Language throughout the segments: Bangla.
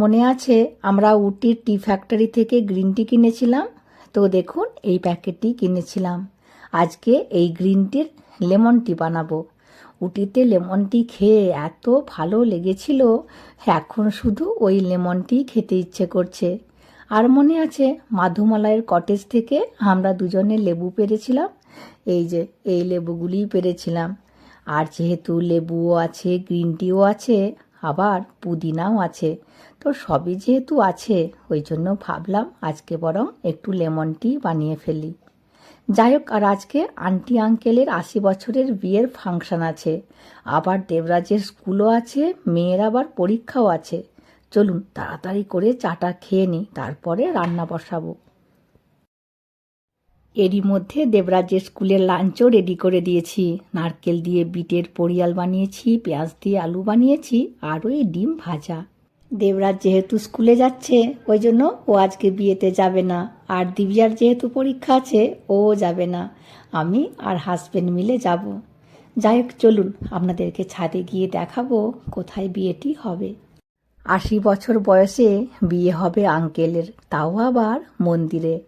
মনে আছে, আমরা উটির টি ফ্যাক্টরি থেকে গ্রিন টি কিনেছিলাম। তো দেখুন, এই প্যাকেটটি কিনেছিলাম। আজকে এই গ্রিন টির লেমন টি বানাবো। উটিতে লেমন টি খেয়ে এত ভালো লেগেছিল, এখন শুধু ওই লেমন টি খেতে ইচ্ছে করছে। আর মনে আছে মাধুমালয়ের কটেজ থেকে আমরা দুজনে লেবু পেরেছিলাম। এই যে, এই লেবুগুলিই পেরেছিলাম। আর যেহেতু লেবুও আছে গ্রিন টিও আছে, আবার পুদিনাও আছে। তো সবই যেহেতু আছে, ওই জন্য ভাবলাম আজকে বরং একটু লেমন টি বানিয়ে ফেলি। যাই হোক, আর আজকে আন্টি আঙ্কেলের আশি বছরের বিয়ের ফাংশন আছে। আবার দেবরাজের স্কুলও আছে, মেয়ের আবার পরীক্ষাও আছে। চলুন তাড়াতাড়ি করে চাটা খেয়ে নিই, তারপরে রান্না বসাবো। এরই মধ্যে দেবরাজের স্কুলের লাঞ্চও রেডি করে দিয়েছি। নারকেল দিয়ে বিটের পরিয়াল বানিয়েছি, পেঁয়াজ দিয়ে আলু বানিয়েছি, আর ওই ডিম ভাজা। দেবরাজ যেহেতু স্কুলে যাচ্ছে ওই জন্য ও আজকে বিয়েতে যাবে না। আর দিব্যার যেহেতু পরীক্ষা আছে, ও যাবে না। আমি আর হাজবেন্ড মিলে যাব। যাই হোক, চলুন, আপনাদেরকে ছাদে গিয়ে দেখাবো কোথায় বিয়েটি হবে। আশি বছর বয়সে বিয়ে হবে আঙ্কেলের, তাও আবার মন্দিরে।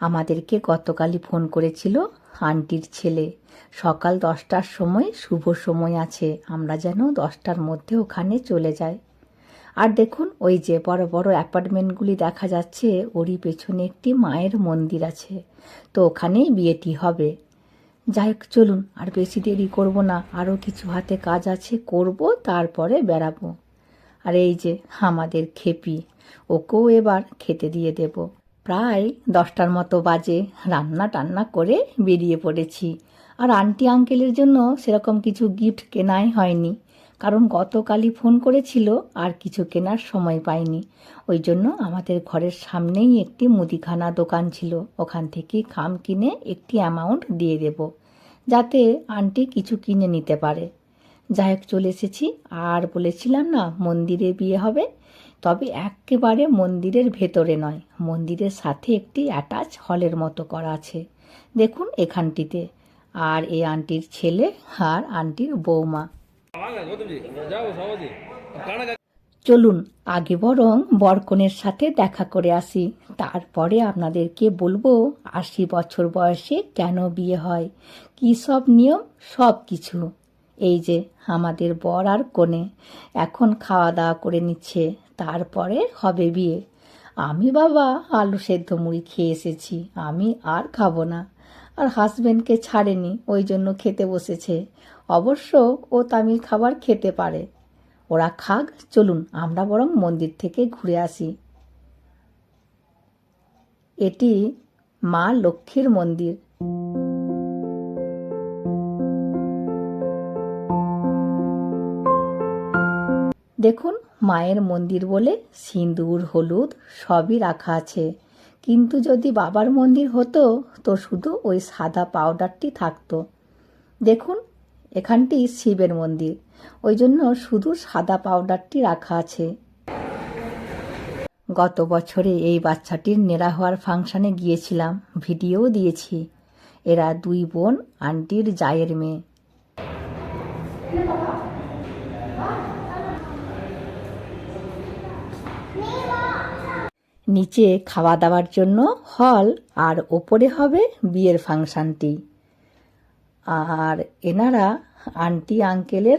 আমাদেরকে গতকালই ফোন করেছিল আন্টির ছেলে। সকাল দশটার সময়, শুভ সময় আছে। আমরা যেন দশটার মধ্যে ওখানে চলে যাই। আর দেখুন, ওই যে বড় বড় অ্যাপার্টমেন্টগুলি দেখা যাচ্ছে, ওরই পেছনে একটি মায়ের মন্দির আছে। তো ওখানেই বিয়েটি হবে। যাই চলুন, আর বেশি দেরি করব না। আরও কিছু হাতে কাজ আছে, করব, তারপরে বেড়াবো। আর এই যে আমাদের খেপি, ওকেও এবার খেতে দিয়ে দেব। প্রায় দশটার মতো বাজে, রান্না টান্না করে বেরিয়ে পড়েছি। আর আন্টি আঙ্কেলের জন্য সেরকম কিছু গিফট কেনাই হয়নি। কারণ গতকালই ফোন করেছিল, আর কিছু কেনার সময় পাইনি। ওই জন্য আমাদের ঘরের সামনেই একটি মুদিখানা দোকান ছিল। ওখান থেকে খাম কিনে একটি অ্যামাউন্ট দিয়ে দেব, যাতে আন্টি কিছু কিনে নিতে পারে। যাই হোক, চলে এসেছি। আর বলেছিলাম না, মন্দিরে বিয়ে হবে। তবে একেবারে মন্দিরের ভেতরে নয়, মন্দিরের সাথে একটি অ্যাটাচ হলের মতো করা আছে। দেখুন এখানটিতে। আর এই আন্টির ছেলে আর আন্টির বৌমা। চলুন, আগে বরং বরকনের সাথে দেখা করে আসি। তারপরে আপনাদেরকে বলব, আশি বছর বয়সে কেন বিয়ে হয়? কী সব নিয়ম? সব কিছু। এই যে, আমাদের বর আর কনে এখন খাওয়া দাওয়া করে নিচ্ছে, তারপরে হবে বিয়ে। আমি বাবা আলু সেদ্ধ মুড়ি খেয়ে এসেছি, আমি আর খাব না। আর হাজবেন্ডকে ছাড়েনি, ওই জন্য খেতে বসেছে। অবশ্য ও তামিল খাবার খেতে পারে। ওরা খাক, চলুন, আমরা বরং মন্দির থেকে ঘুরে আসি। এটি মা লক্ষ্মীর মন্দির। দেখুন, মায়ের মন্দির বলে সিঁদুর, হলুদ সবই রাখা আছে। কিন্তু যদি বাবার মন্দির হতো, তো শুধু ওই সাদা পাউডারটি থাকতো। দেখুন, এখানটি শিবের মন্দির। ওই জন্য শুধু সাদা পাউডারটি রাখা আছে। গত বছরে এই বাচ্চাটির নেড়া হওয়ার ফাংশনে গিয়েছিলাম ভিডিও দিয়েছি। এরা দুই বোন, আন্টির জায়ের মেয়ে। নিচে খাওয়া দাওয়ার জন্য হল আর ওপরে হবে বিয়ের ফাংশনটি। আর এনারা আন্টি আঙ্কেলের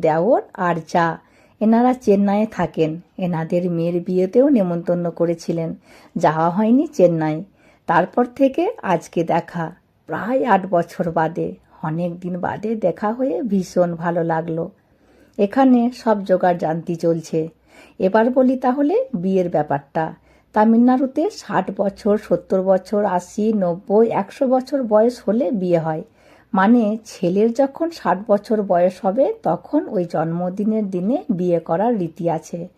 দেওর আর যা এনারা চেন্নাইয়ে থাকেন। এনাদের মেয়ের বিয়েতেও নেমন্তন্ন করেছিলেন। যাওয়া হয়নি চেন্নাই। তারপর থেকে আজকে দেখা। প্রায় আট বছর বাদে, অনেক দিন বাদে দেখা হয়ে ভীষণ ভালো লাগল। এখানে সব জোগাড় জানতি চলছে। এবার বলি তাহলে বিয়ের ব্যাপারটা। তামিলনাড়ুতে ষাট বছর, সত্তর বছর, আশি, নব্বই, একশো বছর বয়স হলে বিয়ে হয়। মানে ছেলের যখন ষাট বছর বয়স হবে, তখন ওই জন্মদিনের দিনে বিয়ে করার রীতি আছে।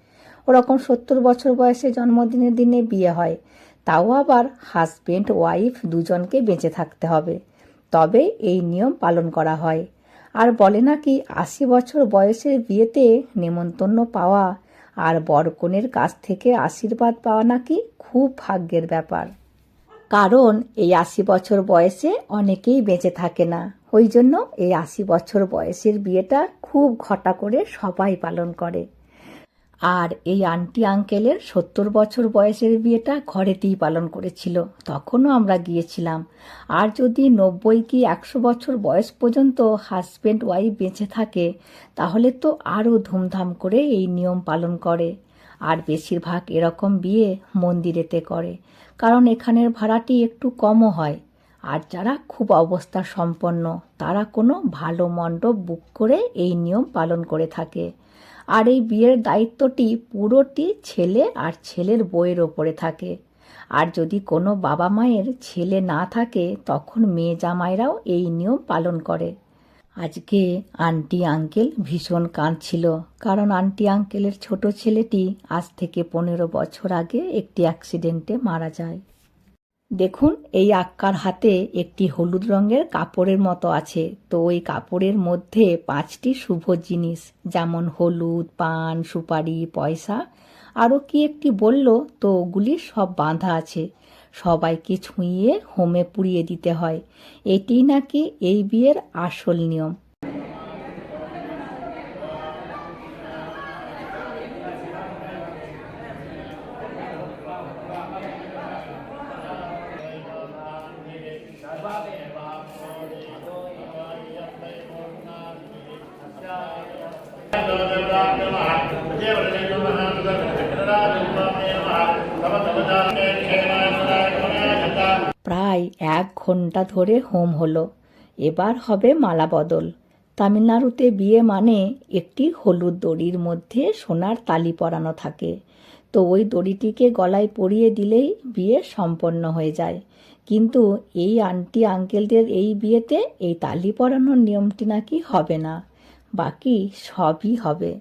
ওরকম সত্তর বছর বয়সে জন্মদিনের দিনে বিয়ে হয়। তাও আবার হাজবেন্ড, ওয়াইফ দুজনকে বেঁচে থাকতে হবে। তবে এই নিয়ম পালন করা হয়। আর বলে নাকি আশি বছর বয়সের বিয়েতে নেমন্তন্ন পাওয়া আর বরকনের কাছ থেকে আশীর্বাদ পাওয়া নাকি খুব ভাগ্যের ব্যাপার। কারণ এই আশি বছর বয়সে অনেকেই বেঁচে থাকে না। ওই জন্য এই আশি বছর বয়সের বিয়েটা খুব ঘটা করে সবাই পালন করে। আর এই আন্টি আঙ্কেলের সত্তর বছর বয়সের বিয়েটা ঘরেতেই পালন করেছিল। তখনও আমরা গিয়েছিলাম। আর যদি নব্বই কি একশো বছর বয়স পর্যন্ত হাজব্যান্ড ওয়াইফ বেঁচে থাকে, তাহলে তো আরও ধুমধাম করে এই নিয়ম পালন করে। আর বেশিরভাগ এরকম বিয়ে মন্দিরেতে করে, কারণ এখানের ভাড়াটি একটু কমও হয়। আর যারা খুব অবস্থা সম্পন্ন, তারা কোনো ভালো মণ্ডপ বুক করে এই নিয়ম পালন করে থাকে। আর এই বিয়ের দায়িত্বটি পুরোটি ছেলে আর ছেলের বইয়ের ওপরে থাকে। আর যদি কোনো বাবা মায়ের ছেলে না থাকে, তখন মেয়ে জামাইরাও এই নিয়ম পালন করে। আজকে আন্টি আঙ্কেল ভীষণ কাঁদছিল, কারণ আন্টি আঙ্কেলের ছোট ছেলেটি আজ থেকে পনেরো বছর আগে একটি অ্যাক্সিডেন্টে মারা যায়। দেখুন, এই আক্কার হাতে একটি হলুদ রঙের কাপড়ের মতো আছে। তো ওই কাপড়ের মধ্যে পাঁচটি শুভ জিনিস, যেমন হলুদ, পান, সুপারি, পয়সা। আরও কি একটি বলল, তো ওগুলি সব বাঁধা আছে। সবাইকে ছুঁয়ে হোমে পুড়িয়ে দিতে হয়। এটি নাকি এই বিয়ের আসল নিয়ম। প্রায় এক ঘণ্টা ধরে হোম হলো। এবার হবে মালা বদল। তামিলনাড়ুতে বিয়ে মানে একটি হলুদ দড়ির মধ্যে সোনার তালি পরানো থাকে। তো ওই দড়িটিকে গলায় পরিয়ে দিলেই বিয়ে সম্পন্ন হয়ে যায়। কিন্তু এই আন্টি আঙ্কেলদের এই বিয়েতে এই তালি পরানোর নিয়মটি নাকি হবে না। বাকি সবই হবে।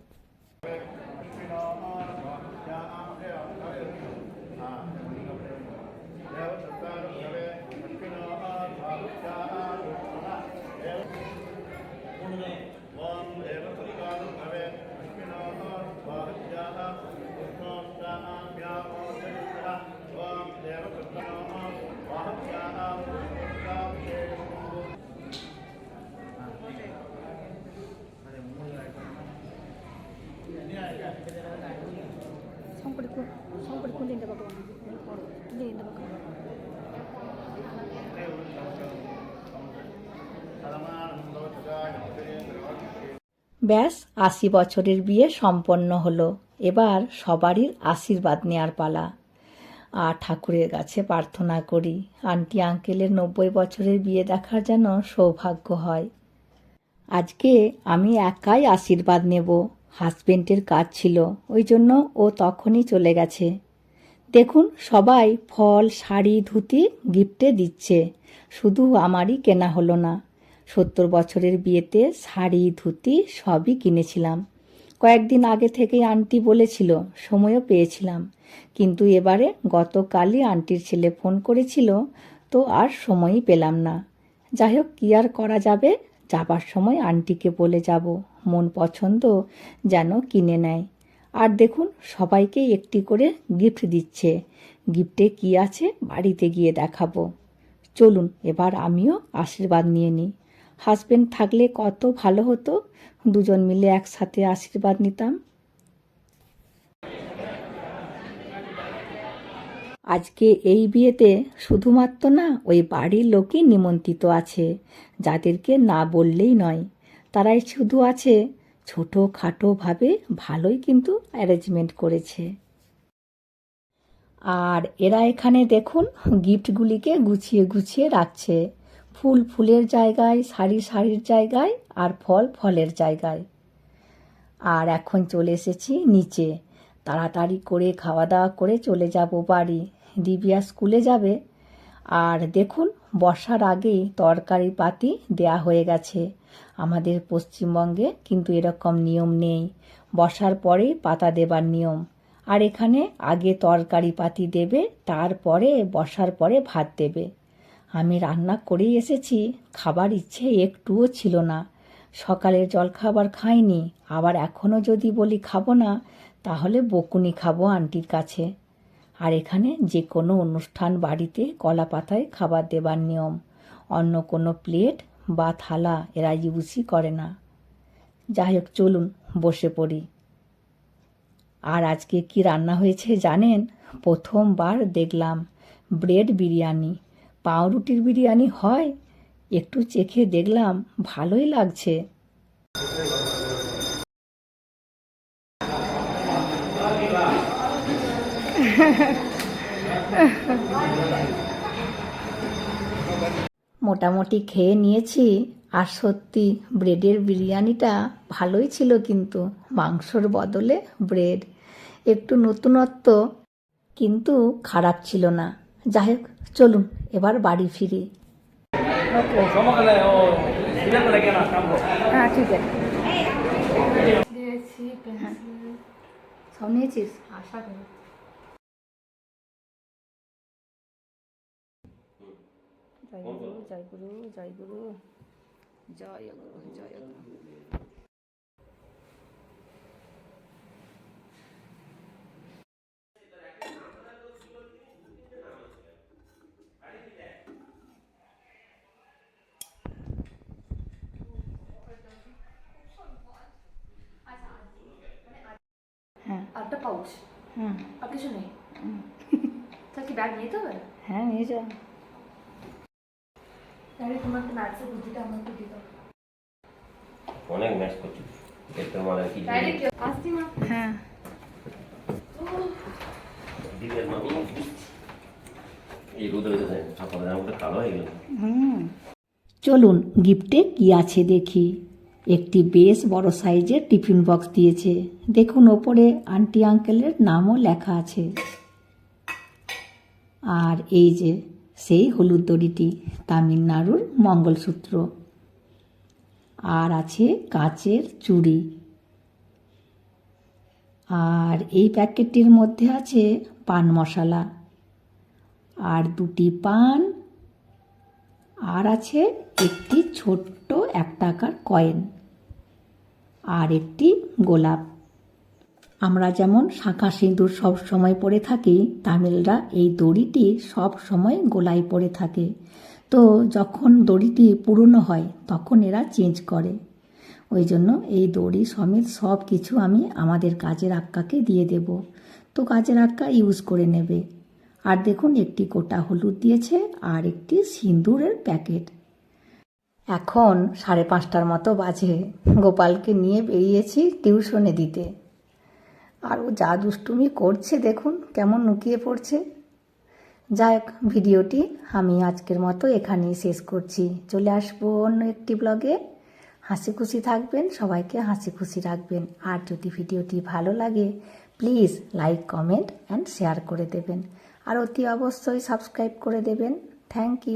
ব্যাস, আশি বছরের বিয়ে সম্পন্ন হলো। এবার সবারই আশীর্বাদ নেওয়ার পালা। আর ঠাকুরের কাছে প্রার্থনা করি, আন্টি আঙ্কেলের নব্বই বছরের বিয়ে দেখার যেন সৌভাগ্য হয়। আজকে আমি একাই আশীর্বাদ নেব। হাজবেন্ডের কাজ ছিল, ওই জন্য ও তখনই চলে গেছে। দেখুন, সবাই ফল, শাড়ি, ধুতি, গিফটে দিচ্ছে। শুধু আমারই কেনা হলো না। সত্তর বছরের বিয়েতে শাড়ি, ধুতি সবই কিনেছিলাম। কয়েকদিন আগে থেকেই আন্টি বলেছিল, সময়ও পেয়েছিলাম। কিন্তু এবারে গতকালই আন্টির ছেলে ফোন করেছিল, তো আর সময়ই পেলাম না। যাই হোক, কী আর করা যাবে? যাবার সময় আন্টিকে বলে যাব। মন পছন্দ যেন কিনে নেয়। আর দেখুন সবাইকে একটি করে গিফট দিচ্ছে। গিফটে কি আছে বাড়িতে গিয়ে দেখাবো। চলুন, এবার আমিও আশীর্বাদ নিয়ে নিই। হাজবেন্ড থাকলে কত ভালো হতো? দুজন মিলে একসাথে আশীর্বাদ নিতাম। আজকে এই বিয়েতে শুধুমাত্র না, ওই বাড়ির লোকই নিমন্ত্রিত আছে, যাদেরকে না বললেই নয়। তারাই শুধু আছে ছোটো খাটোভাবে ভালোই কিন্তু অ্যারেঞ্জমেন্ট করেছে। আর এরা এখানে দেখুন গিফটগুলিকে গুছিয়ে গুছিয়ে রাখছে। ফুল ফুলের জায়গায় শাড়ি শাড়ির জায়গায় আর ফল ফলের জায়গায়। আর এখন চলে এসেছি নিচে। তাড়াতাড়ি করে খাওয়া দাওয়া করে চলে যাব বাড়ি। দিবিয়া স্কুলে যাবে। আর দেখুন বর্ষার আগেই তরকারি পাতি দেয়া হয়ে গেছে। আমাদের পশ্চিমবঙ্গে কিন্তু এরকম নিয়ম নেই। বর্ষার পরেই পাতা দেবার নিয়ম। আর এখানে আগে তরকারি পাতি দেবে, তারপরে বর্ষার পরে ভাত দেবে। আমি রান্না করেই এসেছি, খাবার ইচ্ছে একটুও ছিল না। সকালের জলখাবার খাইনি, আবার এখনও যদি বলি খাব না, তাহলে বকুনি খাব আন্টির কাছে। আর এখানে যে কোনো অনুষ্ঠান বাড়িতে কলা পাতায় খাবার দেবার নিয়ম, অন্য কোনো প্লেট বা থালা এরা ইউজই করে না। যাই হোক, চলুন, বসে পড়ি। আর আজকে কি রান্না হয়েছে জানেন? প্রথমবার দেখলাম, ব্রেড বিরিয়ানি। পাউরুটির বিরিয়ানি হয়? একটু চেখে দেখলাম ভালোই লাগছে। মোটামুটি খেয়ে নিয়েছি, আর সত্যি ব্রেডের বিরিয়ানিটা ভালোই ছিল কিন্তু, মাংসর বদলে ব্রেড। একটু নতুনত্ব, কিন্তু খারাপ ছিল না। যাই হোক চলুন এবার বাড়ি ফিরি। হ্যাঁ ঠিক আছে। সব নিয়েছিস? আশা করি। জয় গুরু জয় গুরু জয় গুরু জয় গুরু জয় গুরু হ্যাঁ আর একটা পাউচ হুম। আর কিছু নেই। তাহলে কি ব্যাগ নিতে হবে? হ্যাঁ নিয়ে যা তাহলে ম্যাথসের বুদ্ধিটা দিতে অনেক ম্যাচ করছি দেখতে মানে কি? আসছি মা। হ্যাঁ। দিদির মামি এই রোদে রোদে সকালে জামাটা কালো হয়ে গেল। হুম। চলুন গিফটে কি আছে দেখি। একটি বেশ বড় সাইজের টিফিন বক্স দিয়েছে। দেখুন, ওপরে আন্টি আঙ্কেলের নামও লেখা আছে। আর এই যে, সেই হলুদ দড়িটি, তামিলনাড়ুর মঙ্গলসূত্র। আর আছে কাচের চুড়ি। আর এই প্যাকেটটির মধ্যে আছে পান মশলা। আর দুটি পান। আর আছে একটি ছোট্ট এক টাকার কয়েন। আর একটি গোলাপ। আমরা যেমন শাঁখা সিঁদুর সব সময় পরে থাকি, তামিলরা এই দড়িটি সব সময় গোলায় পরে থাকে। তো যখন দড়িটি পুরনো হয়, তখন এরা চেঞ্জ করে। ওই জন্য এই দড়ি সমেত সব কিছু আমি আমাদের কাজের আক্কাকে দিয়ে দেব। তো কাজের আক্কা ইউজ করে নেবে। আর দেখুন, একটি গোটা হলুদ দিয়েছে আর একটি সিঁদুরের প্যাকেট। এখন সাড়ে পাঁচটার মতো বাজে। গোপালকে নিয়ে বেরিয়েছি টিউশনে দিতে। আর ও যা দুষ্টুমি করছে দেখুন, কেমন লুকিয়ে পড়ছে। যাই হোক, ভিডিওটি আমি আজকের মতো এখানেই শেষ করছি। চলে আসব অন্য একটি ব্লগে। হাসি খুশি থাকবেন, সবাইকে হাসি খুশি রাখবেন। আর যদি ভিডিওটি ভালো লাগে, please like, comment, and share করে দেবেন। আর অতি অবশ্যই সাবস্ক্রাইব করে দেবেন। Thank you.